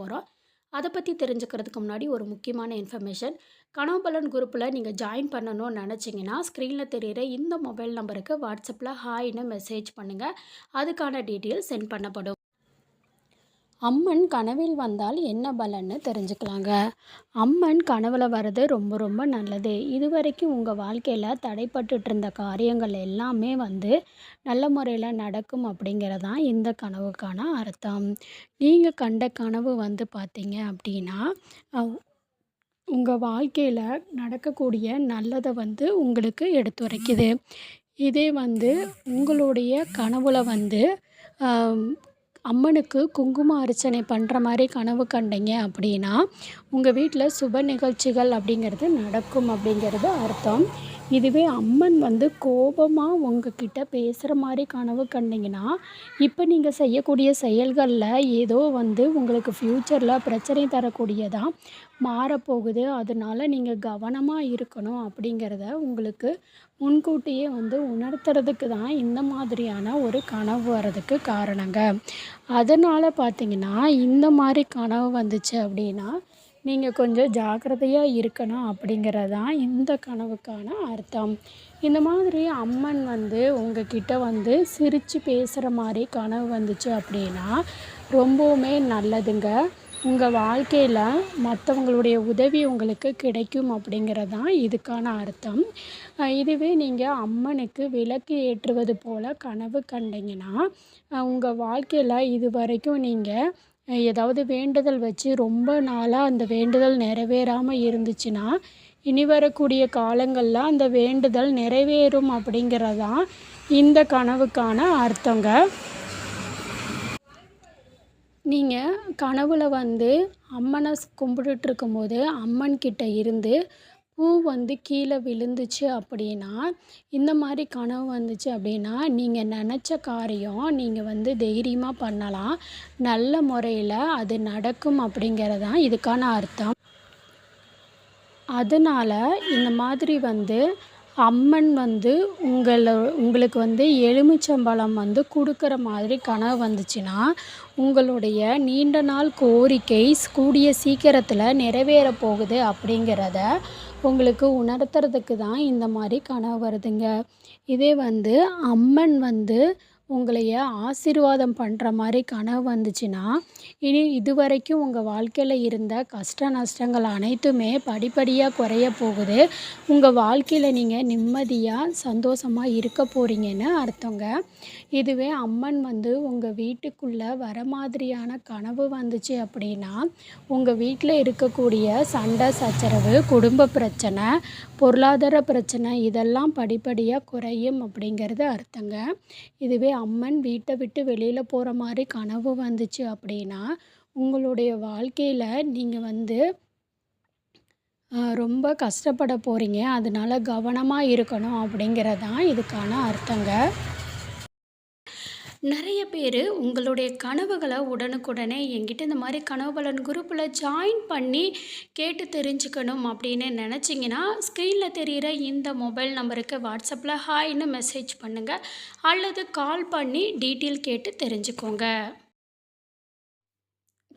போகிறோம் அதை பற்றி தெரிஞ்சுக்கிறதுக்கு முன்னாடி ஒரு முக்கியமான இன்ஃபர்மேஷன் கனவுபலன் குரூப்பில் நீங்கள் ஜாயின் பண்ணணும்னு நினச்சிங்கன்னா ஸ்க்ரீனில் தெரிகிற இந்த மொபைல் நம்பருக்கு வாட்ஸ்அப்பில் ஹாய்னு மெசேஜ் பண்ணுங்கள் அதுக்கான டீட்டெயில் சென்ட் பண்ணப்படும். அம்மன் கனவில் வந்தால் என்ன பலன்னு தெரிஞ்சுக்கலாங்க. அம்மன் கனவில் வர்றது ரொம்ப ரொம்ப நல்லது. இதுவரைக்கும் உங்கள் வாழ்க்கையில் தடைப்பட்டுட்டு இருந்த காரியங்கள் எல்லாமே வந்து நல்ல முறையில் நடக்கும் அப்படிங்கிறதான் இந்த கனவுக்கான அர்த்தம். நீங்கள் கண்ட கனவு வந்து பார்த்தீங்க அப்படின்னா உங்கள் வாழ்க்கையில் நடக்கக்கூடிய நல்லதை வந்து உங்களுக்கு எடுத்துரைக்குது. இதே வந்து உங்களுடைய கனவுல வந்து அம்மனுக்கு குங்கும அர்ச்சனை பண்ணுற மாதிரி கனவு கண்டீங்க அப்படின்னா உங்கள் வீட்டில் சுப நிகழ்ச்சிகள் அப்படிங்கிறது நடக்கும் அப்படிங்கிறது அர்த்தம். இதுவே அம்மன் வந்து கோபமாக உங்ககிட்ட பேசுகிற மாதிரி கனவு கண்டிங்கன்னா இப்போ நீங்கள் செய்யக்கூடிய செயல்களில் ஏதோ வந்து உங்களுக்கு ஃப்யூச்சரில் பிரச்சனை தரக்கூடியதாக மாறப்போகுது. அதனால நீங்கள் கவனமாக இருக்கணும் அப்படிங்கிறத உங்களுக்கு முன்கூட்டியே வந்து உணர்த்துறதுக்கு தான் இந்த மாதிரியான ஒரு கனவு வர்றதுக்கு காரணங்க. அதனால் பார்த்தீங்கன்னா இந்த மாதிரி கனவு வந்துச்சு அப்படின்னா நீங்கள் கொஞ்சம் ஜாக்கிரதையாக இருக்கணும் அப்படிங்கிறது தான் இந்த கனவுக்கான அர்த்தம். இந்த மாதிரி அம்மன் வந்து உங்ககிட்ட வந்து சிரித்து பேசுகிற மாதிரி கனவு வந்துச்சு அப்படின்னா ரொம்பவுமே நல்லதுங்க. உங்கள் வாழ்க்கையில் மற்றவங்களுடைய உதவி உங்களுக்கு கிடைக்கும் அப்படிங்கிறது தான் இதுக்கான அர்த்தம். இதுவே நீங்கள் அம்மனுக்கு விளக்கு ஏற்றுவது போல் கனவு கண்டிங்கன்னா உங்கள் வாழ்க்கையில் இது வரைக்கும் நீங்கள் ஏதாவது வேண்டுதல் வச்சு ரொம்ப நாளாக அந்த வேண்டுதல் நிறைவேறாமல் இருந்துச்சுன்னா இனி வரக்கூடிய காலங்களில் அந்த வேண்டுதல் நிறைவேறும் அப்படிங்கிறது தான் இந்த கனவுக்கான அர்த்தங்க. நீங்கள் கனவில் வந்து அம்மனை கும்பிட்டுட்ருக்கும்போது அம்மன் கிட்ட இருந்து பூ வந்து கீழே விழுந்துச்சு அப்படின்னா இந்த மாதிரி கனவு வந்துச்சு அப்படின்னா நீங்கள் நினச்ச காரியம் நீங்கள் வந்து தைரியமாக பண்ணலாம். நல்ல முறையில் அது நடக்கும் அப்படிங்கிறது தான் இதுக்கான அர்த்தம். அதனால் இந்த மாதிரி வந்து அம்மன் வந்து உங்களை உங்களுக்கு வந்து எலுமிச்சம்பழம் வந்து கொடுக்குற மாதிரி கனவு வந்துச்சுன்னா உங்களுடைய நீண்ட நாள் கோரிக்கை கூடிய சீக்கிரத்தில் நிறைவேற போகுது அப்படிங்கிறத உங்களுக்கு உணர்த்துறதுக்கு தான் இந்த மாதிரி கனவு வருதுங்க. இதே வந்து அம்மன் வந்து உங்களைய ஆசீர்வாதம் பண்ணுற மாதிரி கனவு வந்துச்சுன்னா இனி இதுவரைக்கும் உங்கள் வாழ்க்கையில் இருந்த கஷ்ட நஷ்டங்கள் அனைத்துமே படிப்படியாக குறைய போகுது. உங்கள் வாழ்க்கையில் நீங்கள் நிம்மதியாக சந்தோஷமாக இருக்க போகிறீங்கன்னு அர்த்தங்க. இதுவே அம்மன் வந்து உங்கள் வீட்டுக்குள்ளே வர மாதிரியான கனவு வந்துச்சு அப்படின்னா உங்கள் வீட்டில் இருக்கக்கூடிய சண்டை சச்சரவு குடும்ப பிரச்சனை பொருளாதார பிரச்சனை இதெல்லாம் படிப்படியாக குறையும் அப்படிங்கிறது அர்த்தங்க. இதுவே அம்மன் வீட்டை விட்டு வெளியில் போகிற மாதிரி கனவு வந்துச்சு அப்படின்னா உங்களுடைய வாழ்க்கையில் நீங்கள் வந்து ரொம்ப கஷ்டப்பட போகிறீங்க அதனால கவனமாக இருக்கணும் அப்படிங்கிறது தான் இதுக்கான அர்த்தங்க. நிறைய பேர் உங்களுடைய கனவுகளை உடனுக்குடனே என்கிட்ட இந்த மாதிரி கனவு பலன் குரூப்பில் ஜாயின் பண்ணி கேட்டு தெரிஞ்சுக்கணும் அப்படின்னு நினச்சிங்கன்னா ஸ்க்ரீனில் தெரிகிற இந்த மொபைல் நம்பருக்கு வாட்ஸ்அப்பில் ஹாய்னு மெசேஜ் பண்ணுங்கள் அல்லது கால் பண்ணி டீட்டெயில் கேட்டு தெரிஞ்சுக்கோங்க.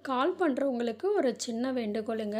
கால் பண்ணுறவங்களுக்கு ஒரு சின்ன வேண்டுகோளுங்க.